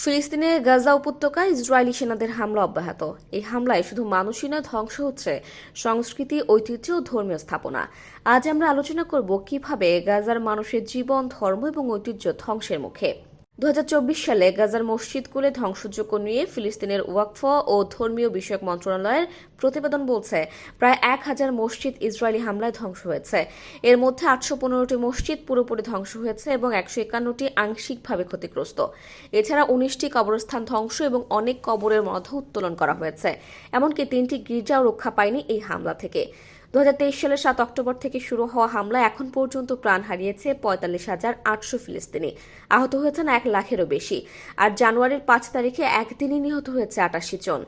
ফিলিস্তিনে গাজা উপত্যকায় ইসরায়েলি সেনাদের হামলা অব্যাহত। এই হামলায় শুধু মানুষই নয়, ধ্বংস হচ্ছে সংস্কৃতি, ঐতিহ্য ও ধর্মীয় স্থাপনা। আজ আমরা আলোচনা করব কীভাবে গাজার মানুষের জীবন, ধর্ম এবং ঐতিহ্য ধ্বংসের মুখে। দু হাজার চব্বিশ সালে গাজার মসজিদগুলো ধ্বংসযোগ্য নিয়ে ফিলিস্তিনের ওয়াকফ ও ধর্মীয় বিষয়ক মন্ত্রণালয়ের প্রতিবেদন বলছে, প্রায় এক হাজার মসজিদ ইসরায়েলি হামলায় ধ্বংস হয়েছে। এর মধ্যে আটশো পনেরোটি মসজিদ পুরোপুরি ধ্বংস হয়েছে এবং একশো একান্নটি আংশিকভাবে ক্ষতিগ্রস্ত। এছাড়া উনিশটি কবরস্থান ধ্বংস এবং অনেক কবরের মধ্য উত্তোলন করা হয়েছে। এমনকি তিনটি গির্জাও রক্ষা পায়নি এই হামলা থেকে। দু হাজার তেইশ সালের সাত অক্টোবর থেকে শুরু হওয়া হামলায় এখন পর্যন্ত প্রাণ হারিয়েছে পঁয়তাল্লিশ হাজার আটশো ফিলিস্তিনি। আহত হয়েছেন এক লাখেরও বেশি। আর জানুয়ারির পাঁচ তারিখে একদিনই নিহত হয়েছে আটাশি জন।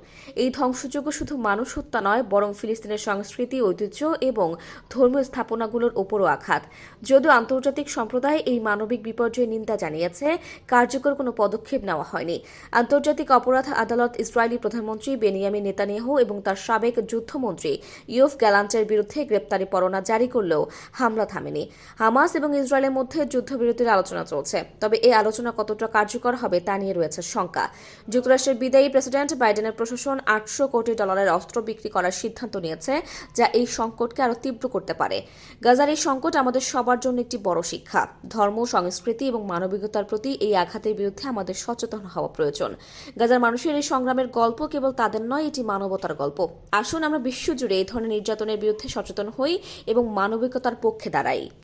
এই ধ্বংসযোগ্য শুধু মানুষ হত্যা নয়, বরং ফিলিস্তিনের সংস্কৃতি, ঐতিহ্য এবং ধর্মীয় স্থাপনাগুলোর ওপরও আঘাত। যদিও আন্তর্জাতিক সম্প্রদায় এই মানবিক বিপর্যয়ের নিন্দা জানিয়েছে, কার্যকর কোনো পদক্ষেপ নেওয়া হয়নি। আন্তর্জাতিক অপরাধ আদালত ইসরায়েলি প্রধানমন্ত্রী বেনিয়ামিন নেতানিয়াহু এবং তার সাবেক যুদ্ধমন্ত্রী ইউফ গ্যালান্টের বিরুদ্ধে গ্রেপ্তারি পরোয়ানা জারি করলেও হামলা থামেনি। হামাস এবং ইসরায়েলের মধ্যে যুদ্ধবিরতির আলোচনা চলছে। তবে এই আলোচনা কতটা কার্যকর হবে তা নিয়ে রয়েছে শঙ্কা। যুক্তরাষ্ট্রের বিদায়ী প্রেসিডেন্ট বাইডেনের প্রশাসন আটশো কোটি ডলারের অস্ত্র বিক্রি করার সিদ্ধান্ত নিয়েছে, যা এই সংকটকে আরও তীব্র করতে পারে। গাজার এই সংকট আমাদের সবার জন্য একটি বড় শিক্ষা। ধর্ম, সংস্কৃতি এবং মানবিকতার প্রতি এই আঘাতের বিরুদ্ধে আমাদের সচেতন হওয়া প্রয়োজন। গাজার মানুষের এই সংগ্রামের গল্প কেবল তাদের নয়, এটি মানবতার গল্প। আসুন আমরা বিশ্বজুড়ে এই ধরনের নির্যাতনের বিরুদ্ধে সচেতন হই এবং মানবিকতার পক্ষে দাঁড়াই।